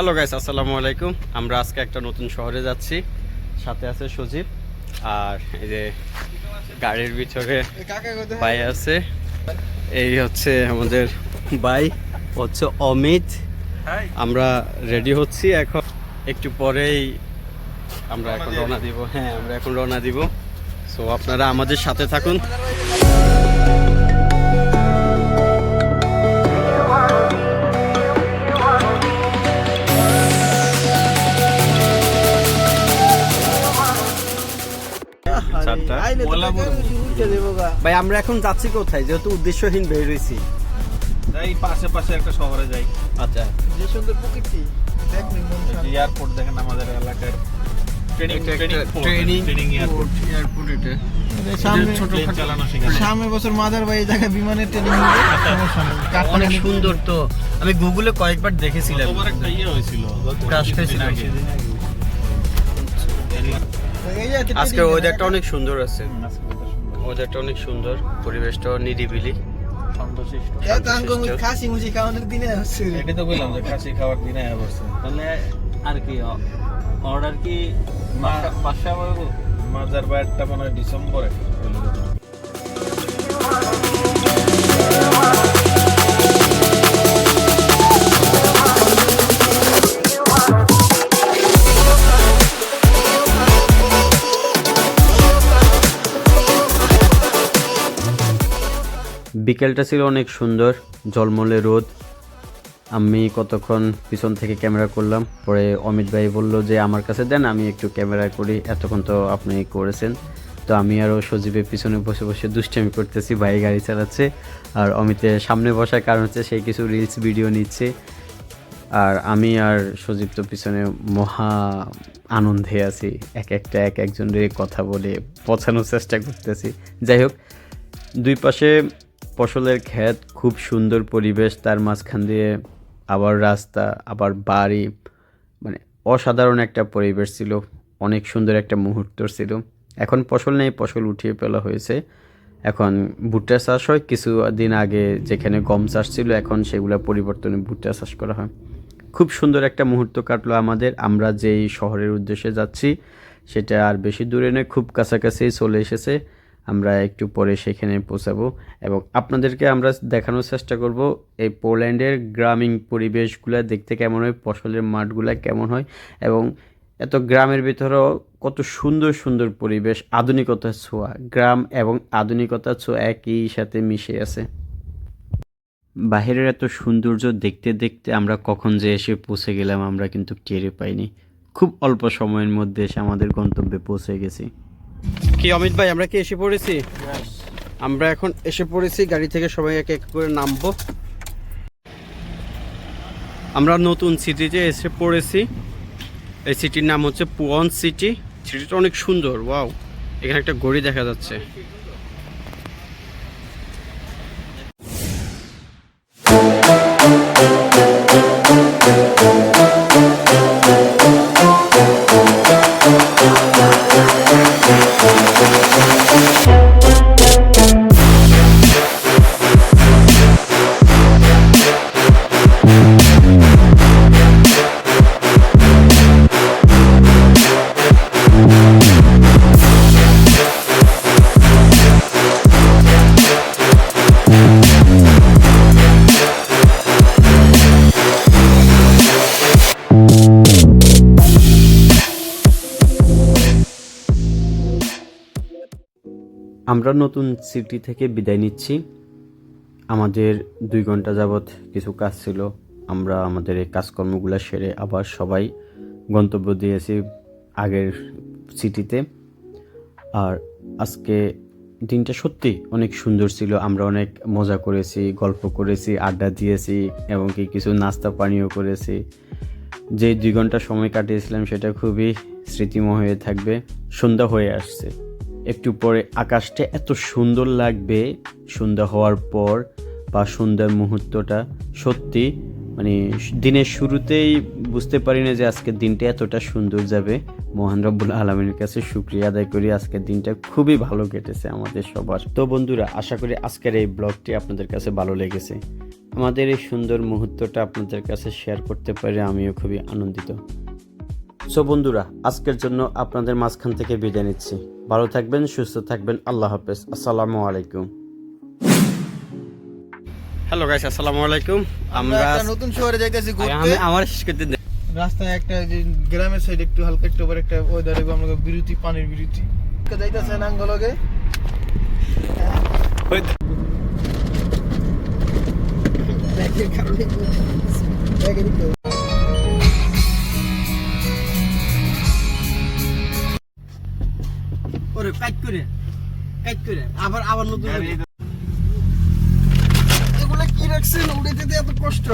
Hello guys আসসালামু আলাইকুম। আমরা আজকে একটা নতুন শহরে যাচ্ছি। সাথে আছে সজীব আর এই যে গাড়ির ভিতরে ভাই আছে। এই হচ্ছে আমাদের ভাই হচ্ছে অমিত। আমরা রেডি হচ্ছি এখন। একটু পরেই আমরা এখন রওনা দিব। হ্যাঁ আমরা এখন রওনা দিব। সো আপনারা আমাদের সাথে থাকুন। ভাই আমরা এখন যাচ্ছি কোথায়? যেহেতু উদ্দেশ্যহীন বের হয়েছি এই পাশে পাশে একটা শহরে যাই। আচ্ছা। যে সুন্দর প্রকৃতি। এয়ারপোর্ট দেখেন আমাদের এলাকার সামনে বছর মাদার ভাই বিমানের ট্রেনিং কাঠমান্ডু অনেক সুন্দর তো। আমি গুগলে কয়েকবার দেখেছিলাম। একটা ইয়ে হয়েছিল। আজকে ওয়েদারটা অনেক সুন্দর আছে। ওয়েদারটা অনেক সুন্দর পরিবেশটা নিরিবিলি। খাসি মুসি খাওয়ানোর দিনে আসছে এটা তো বললাম যে খাসি খাওয়ার দিনে তাহলে আর কি অর্ডার কি পাঁচশো মাজার বাইরটা মনে হয় ডিসেম্বরে বিকেলটা ছিল অনেক সুন্দর জলমলে রোদ। আমি কতক্ষণ পিছন থেকে ক্যামেরা করলাম, পরে অমিত ভাই বলল যে, আমার কাছে দেন, আমি একটু ক্যামেরা করি, এতক্ষণ তো আপনি করেছেন। তো আমি আরও সজীবের পিছনে বসে বসে দুষ্টামি করতেছি, ভাই গাড়ি চালাচ্ছে। আর অমিতের সামনে বসার কারণ হচ্ছে, সে কিছু রিলস ভিডিও নিচ্ছে। আর আমি আর সজীব তো পিছনে মহা আনন্দে আছি, এক একটা, এক একজনের কথা বলে পছানোর চেষ্টা করতেছি। যাই হোক, দুই পাশে ফসলের ক্ষেত, খুব সুন্দর পরিবেশ, তার মাঝখান দিয়ে আবার রাস্তা, আবার বাড়ি মানে অসাধারণ একটা পরিবেশ ছিল, অনেক সুন্দর একটা মুহূর্ত ছিল। এখন ফসল নেই, ফসল উঠিয়ে ফেলা হয়েছে। এখন ভুট্টা চাষ হয়, কিছু দিন আগে যেখানে গম চাষ ছিল, এখন সেগুলো পরিবর্তনে ভুট্টা চাষ করা হয়। খুব সুন্দর একটা মুহূর্ত কাটলো আমাদের, আমরা যেই শহরের উদ্দেশ্যে যাচ্ছি, সেটা আর বেশি দূরে নয়, খুব কাছাকাছি চলে এসেছে। আমরা একটু পরে সেখানে পৌঁছাবো এবং আপনাদেরকে আমরা দেখানোর চেষ্টা করব এই পোল্যান্ডের গ্রামীণ পরিবেশগুলো, দেখতে কেমন হয়, ফসলের মাঠগুলো কেমন হয় এবং এত গ্রামের ভিতরেও কত সুন্দর সুন্দর পরিবেশ আধুনিকতার ছোঁয়া, গ্রাম এবং আধুনিকতার ছোঁয়া একই সাথে মিশে আছে। বাহিরের এত সৌন্দর্য দেখতে দেখতে আমরা কখন যে এসে পৌঁছে গেলাম আমরা কিন্তু টেরে পাইনি। খুব অল্প সময়ের মধ্যে এসে আমাদের গন্তব্যে পৌঁছে গেছি। কি অমিত ভাই আমরা কি এসে পড়েছি? আমরা এখন এসে পড়েছি গাড়ি থেকে সবাই এক এক করে নামবো। আমরা নতুন সিটিতে এসে পড়েছি। এই সিটির নাম হচ্ছে পুয়ন সিটি সিটিটা অনেক সুন্দর ওয়াও এখানে একটা ঘড়ি দেখা যাচ্ছে। আমরা নতুন সিটি থেকে বিদায় নিচ্ছি। আমাদের দুই ঘণ্টা যাবৎ কিছু কাজ ছিল। আমরা আমাদের এই কাজকর্মগুলো সেরে আবার সবাই গন্তব্য দিয়েছি আগের সিটিতে আর আজকে দিনটা সত্যি অনেক সুন্দর ছিল। আমরা অনেক মজা করেছি, গল্প করেছি, আড্ডা দিয়েছি এবং কি কিছু নাস্তা পানীয় করেছি। যে দুই ঘণ্টা সময় কাটিয়েছিলাম সেটা খুবই স্মৃতিময় হয়ে থাকবে। সন্ধ্যা হয়ে আসছে। একটু পরে আকাশটা এত সুন্দর লাগবে, সন্ধ্যা হওয়ার পর বা সন্ধ্যার মুহূর্তটা, সত্যি মানে দিনের শুরুতেই বুঝতে পারি না যে আজকের দিনটা এতটা সুন্দর যাবে। মহান রব্বুল আলমীর কাছে শুক্রিয়া আদায় করি, আজকের দিনটা খুবই ভালো কেটেছে আমাদের সবার। তো বন্ধুরা, আশা করি আজকের এই ব্লগটি আপনাদের কাছে ভালো লেগেছে। আমাদের এই সুন্দর মুহূর্তটা আপনাদের কাছে শেয়ার করতে পারে আমিও খুবই আনন্দিত। সো বন্ধুরা আজকের জন্য আপনাদের মাঝখান থেকে বিদায় নিচ্ছি। ভালো থাকবেন সুস্থ থাকবেন আল্লাহ হাফেজ। আসসালামু আলাইকুম। হ্যালো গাইস আসসালামু আলাইকুম। আমরা নতুন শহরে যাইতেছি ঘুরতে। আমি আমার শেষ করতে দে। রাস্তায় একটা যে গ্রামের সাইড একটু হালকা একটু পরে একটা ওয়েদারে আমরা বিরতি পানির বিরতি। যাইতেছে নাঙ্গলগে ব্যাগের কারণে ওরে কাট করে কাট করে আবার আবার নতুন এগুলো কি রাখছেন? উড়ে যেতে এত কষ্ট।